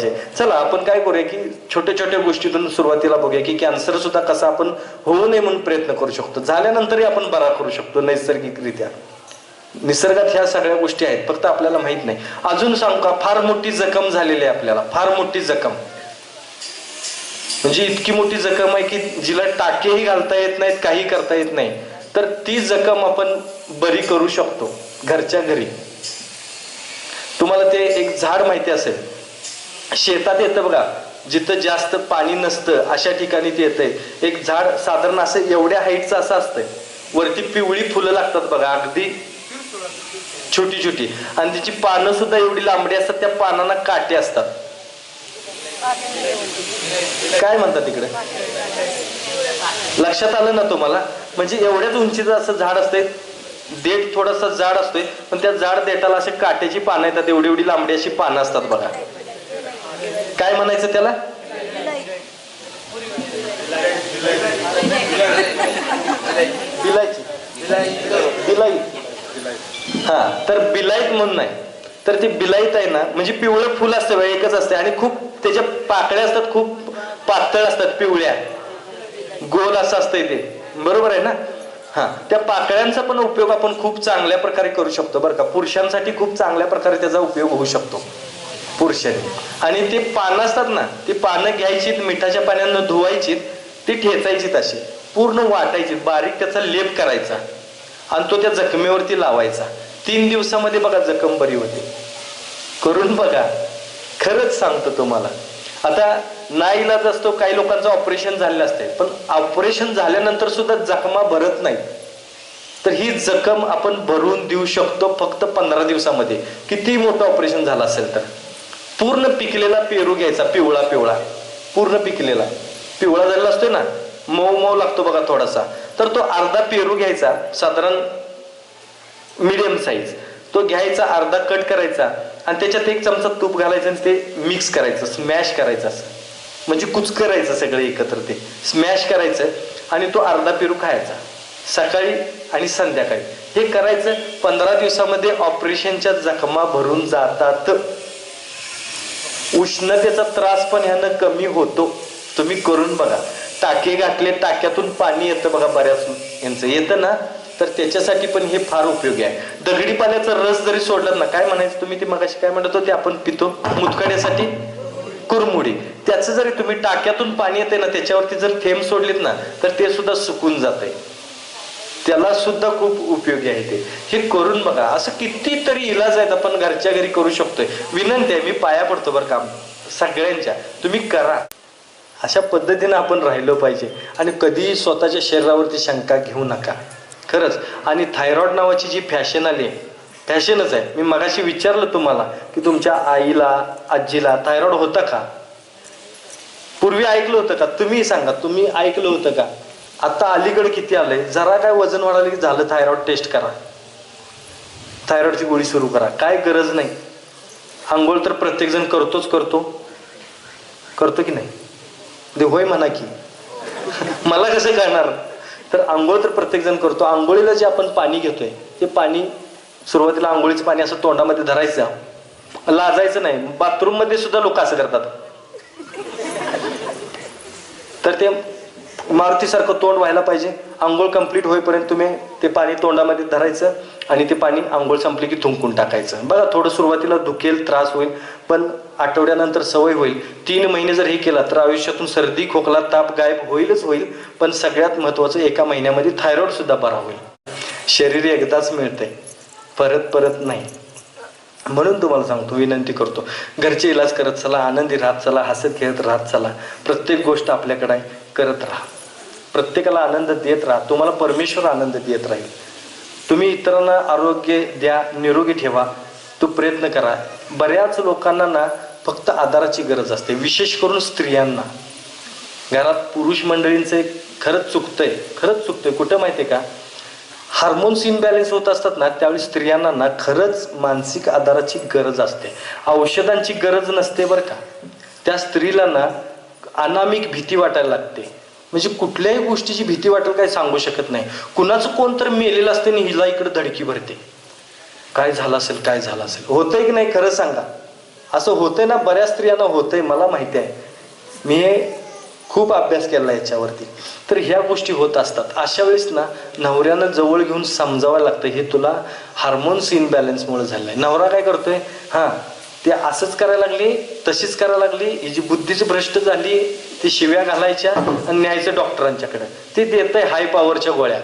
पाहिजे. चला आपण काय करूया की छोट्या छोट्या गोष्टीतून सुरुवातीला बघूया की कॅन्सर सुद्धा कसा आपण होऊ नये म्हणून प्रयत्न करू शकतो. झाल्यानंतरही आपण बरा करू शकतो नैसर्गिकरित्या. निसर्गात ह्या सगळ्या गोष्टी आहेत फक्त आपल्याला माहीत नाही. अजून सांगू का फार मोठी जखम झालेली आहे आपल्याला. फार मोठी जखम. म्हणजे इतकी मोठी जखम आहे की जिला टाकेही घालता येत नाहीत काही करता येत नाही. तर ती जखम आपण बरी करू शकतो घरच्या घरी. तुम्हाला ते एक झाड माहिती असेल. शेतात येतं बघा जिथं जास्त पाणी नसतं अशा ठिकाणी ते येतंय. एक झाड साधारण असं एवढ्या हाईटचं असं असतंय. वरती पिवळी फुलं लागतात बघा अगदी छोटी छोटी. आणि तिची पानं सुद्धा एवढी लांबडी असतात त्या पानांना काटे असतात. काय म्हणतात तिकडे? लक्षात आलं ना तुम्हाला? म्हणजे एवढ्याच उंचीचं असं झाड असतंय देठ थोडासा जाड असतोय पण त्या जाड देठाला असे काट्याची पानं येतात एवढी एवढी लांबडी अशी पानं असतात बघा. काय म्हणायचं त्याला? बिलायची. बिलाई. हा तर बिलाईत म्हणून नाही. तर ती बिलाईत आहे ना म्हणजे पिवळं फुल असतं बघा, एकच असते. आणि खूप त्याच्या पाकळ्या असतात खूप पातळ असतात पिवळ्या. गोल असं असतंय ते. बरोबर आहे ना? हा त्या पाकळ्यांचा पण उपयोग आपण खूप चांगल्या प्रकारे करू शकतो बरं का. पुरुषांसाठी खूप चांगल्या प्रकारे त्याचा उपयोग होऊ शकतो. पुरुषाने आणि ती पानं असतात ना ती पानं घ्यायची मिठाच्या पाण्यानं धुवायची ती ठेचायची अशी. पूर्ण वाटायची बारीक त्याचा लेप करायचा. आणि तो त्या जखमेवरती लावायचा. तीन दिवसामध्ये बघा जखम बरी होते. करून बघा. खरंच सांगतो तुम्हाला. आता नाईलाज असतो काही लोकांचं ऑपरेशन झालेलं असते पण ऑपरेशन झाल्यानंतर सुद्धा जखमा भरत नाही तर ही जखम आपण भरून देऊ शकतो फक्त पंधरा दिवसामध्ये. किती मोठं ऑपरेशन झालं असेल तर. पूर्ण पिकलेला पेरू घ्यायचा पिवळा पिवळा. पूर्ण पिकलेला. पिवळा झालेला असतोय ना मऊ मऊ लागतो बघा थोडासा. तर तो अर्धा पेरू घ्यायचा साधारण मिडियम साईज तो घ्यायचा अर्धा कट करायचा आणि त्याच्यात एक चमचा तूप घालायचं आणि ते मिक्स करायचं स्मॅश करायचं असं. म्हणजे कुच करायचं सगळं एकत्र ते. स्मॅश करायचं आणि तो अर्धा पेरू खायचा. सकाळी आणि संध्याकाळी. हे करायचं पंधरा दिवसामध्ये ऑपरेशनच्या जखमा भरून जातात. उष्णतेचा त्रास पण ह्यानं कमी होतो. तुम्ही करून बघा. टाके घातले टाक्यातून पाणी येतं बघा बऱ्याच यांचं येतं ना? तर त्याच्यासाठी पण हे फार उपयोगी आहे. दगडी पाण्याचा रस जरी सोडलात ना काय म्हणायचं तुम्ही? ते मगाशी काय म्हणत होते आपण पितो? मुतखड्यासाठी कुरमुडी. त्याचं जरी तुम्ही टाक्यातून पाणी येते ना त्याच्यावरती जर थेंब सोडलेत ना तर ते सुद्धा सुकून जाते त्याला सुद्धा खूप उपयोगी आहे ते. हे करून बघा. असं कितीतरी इलाज आहेत. आपण घरच्या घरी करू शकतोय. विनंती आहे मी पाया पडतो बरं काम सगळ्यांच्या. तुम्ही करा. अशा पद्धतीने आपण राहिलो पाहिजे. आणि कधीही स्वतःच्या शरीरावरती शंका घेऊ नका. खरंच. आणि थायरॉइड नावाची जी फॅशन आली फॅशनच आहे. मी मगाशी विचारलं तुम्हाला की तुमच्या आईला आजीला थायरॉइड होता का? पूर्वी ऐकलं होतं का? तुम्ही सांगा. तुम्ही ऐकलं होतं का? आता अलीकडे किती आलंय? जरा काय वजन वाढायला की झालं थायरॉइड टेस्ट करा. थायरॉइडची गोळी सुरू करा. काय गरज नाही. आंघोळ तर प्रत्येक जण करतोच करतो. करतो की नाही? दे होय म्हणा की. मला कसं कळणार? तर आंघोळ तर प्रत्येक जण करतो. आंघोळीला जे आपण पाणी घेतोय ते पाणी सुरुवातीला आंघोळीचं पाणी असं तोंडामध्ये धरायचं लाजायचं नाही. बाथरूममध्ये सुद्धा लोक असं करतात. तर ते मारुतीसारखं तोंड व्हायला पाहिजे. आंघोळ कंप्लीट होईपर्यंत तुम्ही ते पाणी तोंडामध्ये धरायचं आणि ते पाणी आंघोळ संपली की थुंकून टाकायचं. बघा थोडं सुरुवातीला दुखेल त्रास होईल पण आठवड्यानंतर सवय होईल. तीन महिने जर हे केला तर आयुष्यातून सर्दी खोकला ताप गायब होईलच होईल पण सगळ्यात महत्वाचं एका महिन्यामध्ये थायरॉइड सुद्धा बरा होईल. शरीर एकदाच मिळतंय परत परत नाही. म्हणून तुम्हाला सांगतो विनंती करतो घरचे इलाज करत चला आनंदी राहत चला हसत खेळत राहत चला प्रत्येक गोष्ट आपल्याकडे करत राहा. प्रत्येकाला आनंद देत राहा. तुम्हाला परमेश्वर आनंद देत राहील. तुम्ही इतरांना आरोग्य द्या निरोगी ठेवा. तो प्रयत्न करा. बऱ्याच लोकांना ना फक्त आधाराची गरज असते. विशेष करून स्त्रियांना. घरात पुरुष मंडळींचं एक खरंच चुकतंय. खरंच चुकतंय. कुठं माहितीये का? हार्मोन्स इनबॅलेन्स होत असतात ना त्यावेळी स्त्रियांना ना खरंच मानसिक आधाराची गरज असते. औषधांची गरज नसते बरं का. त्या स्त्रीला ना अनामिक भीती वाटायला लागते. म्हणजे कुठल्याही गोष्टीची भीती वाटेल काय सांगू शकत नाही. कुणाचं कोण तर मेलेलं असते आणि हिला इकडे धडकी भरते. काय झालं असेल काय झालं असेल. होतंय की नाही खरं सांगा. असं होतंय ना बऱ्याच स्त्रियांना होतंय मला माहिती आहे. मी हे खूप अभ्यास केला याच्यावरती. तर ह्या गोष्टी होत असतात. अशा वेळेस ना नवऱ्यानं जवळ घेऊन समजावं लागतं. हे तुला हार्मोन्स इनबॅलन्समुळे झालंय. नवरा काय करतोय? हां ते असंच करायला लागली तशीच करायला लागली ही जी बुद्धीच भ्रष्ट झाली ती शिव्या घालायच्या आणि न्यायचं डॉक्टरांच्याकडे. ते देत आहे हाय पॉवरच्या गोळ्या.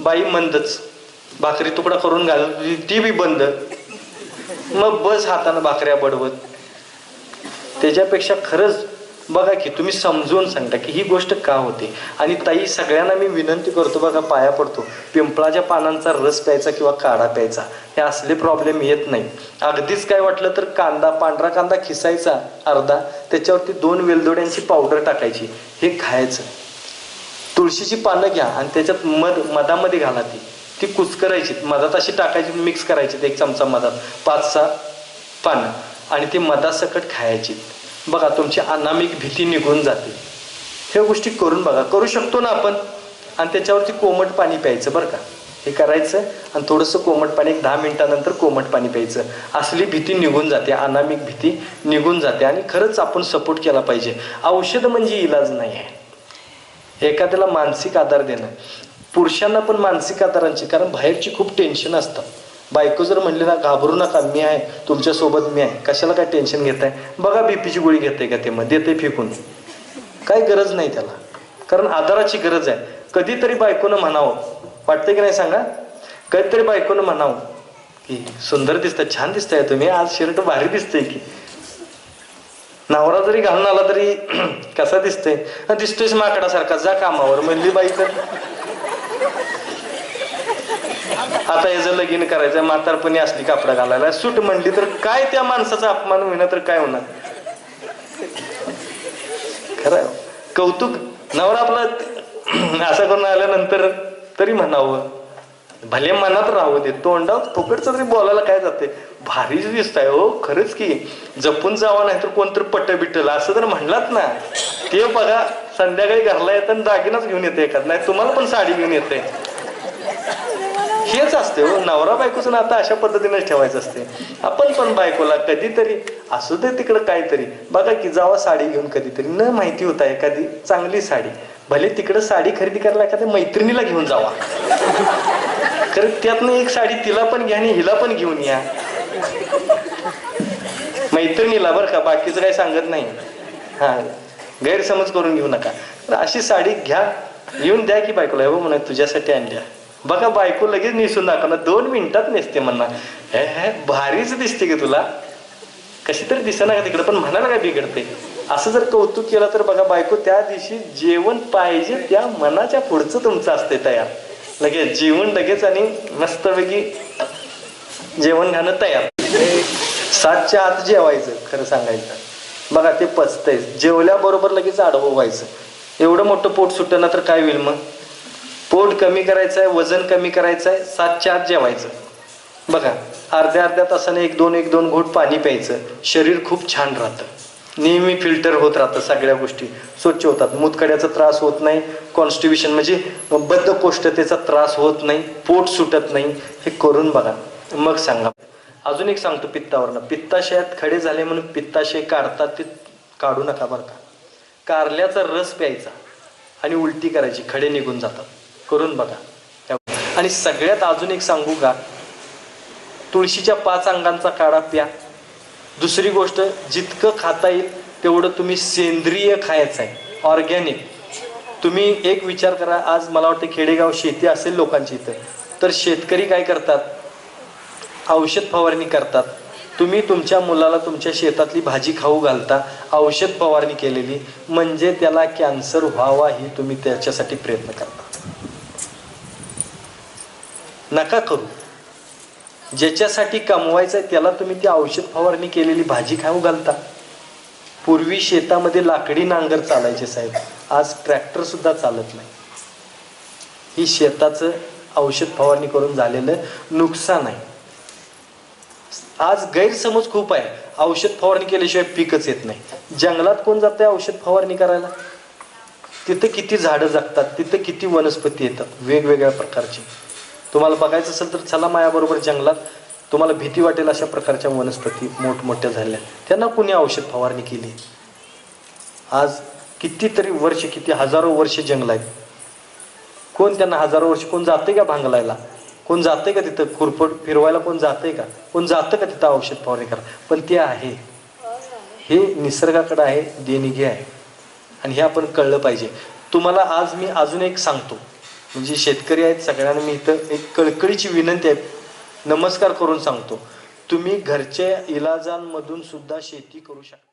बाई मंदच. भाकरी तुकडा करून घाल ती बी बंद. मग बस हातानं भाकऱ्या बडवत. त्याच्यापेक्षा खरंच बघा की तुम्ही समजून सांगता की ही गोष्ट का होते? आणि ताई सगळ्यांना मी विनंती करतो बघा पाया पडतो. पिंपळाच्या पानांचा रस प्यायचा किंवा काढा प्यायचा हे असले प्रॉब्लेम येत नाही. अगदीच काय वाटलं तर कांदा पांढरा कांदा खिसायचा अर्धा त्याच्यावरती दोन वेलदोड्यांची पावडर टाकायची हे खायचं. तुळशीची पानं घ्या आणि त्याच्यात मध मधामध्ये घाला ती. ती कुचकरायची मधात अशी टाकायची मिक्स करायची एक चमचा मधात. पाच सहा पानं आणि ती मधासकट खायची. बघा तुमची अनामिक भीती निघून जाते. ह्या गोष्टी करून बघा. करू शकतो ना आपण. आणि त्याच्यावरती कोमट पाणी प्यायचं बरं का. हे करायचं आणि थोडंसं कोमट पाणी एक दहा मिनिटानंतर कोमट पाणी प्यायचं. असली भीती निघून जाते अनामिक भीती निघून जाते. आणि खरंच आपण सपोर्ट केला पाहिजे. औषध म्हणजे इलाज नाही आहे. एखाद्याला मानसिक आधार देणं. पुरुषांना पण मानसिक आधारांची कारण बाहेरची खूप टेन्शन असतं. बायको जर म्हणली ना घाबरू नका मी आहे तुमच्यासोबत मी आहे. कशाला काय टेन्शन घेताय? बघा बीपीची गोळी घेते का ते मग देते फेकून. काय गरज नाही त्याला. कारण आधाराची गरज आहे. कधीतरी बायकोनं म्हणावं. वाटतंय की नाही सांगा? कधीतरी बायकोनं म्हणावं की सुंदर दिसतंय छान दिसतंय तुम्ही आज शर्ट भारी दिसतंय की. नवरा जरी घालून आला तरी कसा दिसतंय? "हं, दिसतोयस माकडासारखा जा कामावर म्हणली बाई तर. आता याचं लगीन करायचं म्हातारपणी असली कापडा घालायला सूट म्हणली तर काय त्या माणसाचा अपमान होईना तर काय होणार? खरं कौतुक नवरा आपला असं करून आल्यानंतर तरी म्हणावं. भले मनात राहू दे तोंडावर फुकटचं तरी बोलायला काय जाते? भारीच दिसताय हो खरंच की. जपून जावं नाही तर कोणतरी पट बिटल असं तर म्हणलात ना. ते बघा संध्याकाळी घरला येतं आणि दागिनाच घेऊन येते एखाद. नाही तुम्हाला पण साडी घेऊन येते. हेच असते हो नवरा बायकोचं नातं अशा पद्धतीने ठेवायचं असते. आपण पण बायकोला कधीतरी असू दे तिकडं काहीतरी बघा की जावा साडी घेऊन कधीतरी न माहिती होता एखादी चांगली साडी भले तिकडं साडी खरेदी करायला एखाद्या मैत्रिणीला घेऊन जावा. खरं त्यातनं एक साडी तिला पण घ्या आणि हिला पण घेऊन या. मैत्रिणीला बरं का बाकीचं काही सांगत नाही. हा गैरसमज करून घेऊ नका. तर अशी साडी घ्या येऊन द्या की बायकोला हो म्हणा तुझ्यासाठी आणल्या. बघा बायको लगेच निसून दाखवणार दोन मिनिटात नेसते म्हणणार हे हे भारीच दिसते की तुला. कशी तरी दिसेना का तिकडे पण म्हणायला काय बिघडते असं जर कौतुक केलं तर बघा बायको त्या दिवशी जेवण पाहिजे त्या मनाच्या पुढचं तुमचं असते तयार. लगेच जेवण लगेच आणि मस्तपैकी जेवण घाणं तयार. सातच्या आत जेवायचं खरं सांगायचं. बघा ते पचतंय. जेवल्याबरोबर लगेच आडवं व्हायचं. एवढं मोठं पोट सुटलं ना तर काय होईल मग? पोट कमी करायचं आहे वजन कमी करायचं आहे सातच्या आत जेवायचं. बघा अर्ध्या अर्ध्या तासाने एक दोन एक दोन घोट पाणी प्यायचं. शरीर खूप छान राहतं. नेहमी फिल्टर होत राहतं सगळ्या गोष्टी. स्वच्छ होतात. मुतकड्याचा त्रास होत नाही. कॉन्स्टिब्युशन म्हणजे बद्धकोष्ठतेचा त्रास होत नाही. पोट सुटत नाही. हे करून बघा. मग सांगा. अजून एक सांगतो पित्तावरनं. पित्ताशयात खडे झाले म्हणून पित्ताशय काढतात ते काढू नका बरं का. कारल्याचा रस प्यायचा आणि उलटी करायची. खडे निघून जातात. करून बघा. आणि सगळ्यात अजून एक सांगू का? तुळशीच्या पाच अंगांचा काढा प्या. दुसरी गोष्ट जितकं खाता येईल तेवढं तुम्ही सेंद्रिय खायचं आहे. ऑर्गॅनिक तुम्ही एक विचार करा आज मला वाटतं खेडेगाव शेती असेल लोकांची इथं. तर शेतकरी काय करतात? औषध फवारणी करतात. तुम्ही तुमच्या मुलाला तुमच्या शेतातली भाजी खाऊ घालता औषध फवारणी केलेली. म्हणजे त्याला कॅन्सर व्हावा ही तुम्ही त्याच्यासाठी प्रयत्न करता. नका करू. ज्याच्यासाठी कमवायचं आहे त्याला तुम्ही ती औषध फवारणी केलेली भाजी खाऊ घालता. पूर्वी शेतामध्ये लाकडी नांगर चालायचे साहेब. आज ट्रॅक्टर सुद्धा चालत नाही. ही शेताचं औषध फवारणी करून झालेलं नुकसान आहे. आज गैरसमज खूप आहे. औषध फवारणी केल्याशिवाय पीकच येत नाही. जंगलात कोण जातंय औषध फवारणी करायला? तिथं किती झाडं जगतात तिथं किती वनस्पती येतात वेगवेगळ्या प्रकारची. तुम्हाला बघायचं असेल तर चला मायाबरोबर जंगलात. तुम्हाला भीती वाटेल अशा प्रकारच्या वनस्पती मोठमोठ्या झाल्या. त्यांना कुणी औषध फवारणी केली? आज कितीतरी वर्ष किती हजारो वर्ष जंगल आहेत. कोण त्यांना हजारो वर्ष कोण जाते का भांगलायला? कोण जाते का तिथं खुरपट फिरवायला? कोण जाते का? कोण जातं का तिथं औषध फवारणी करा पण ते आहे. हे निसर्गाकडे आहे देणगी आहे. आणि हे आपण कळलं पाहिजे. तुम्हाला आज मी अजून एक सांगतो. म्हणजे शेतकरी आहेत सगळ्यांना मी इथं एक कळकळीची विनंती आहे. नमस्कार करून सांगतो. तुम्ही घरच्या इलाजांमधून सुद्धा शेती करू शकता.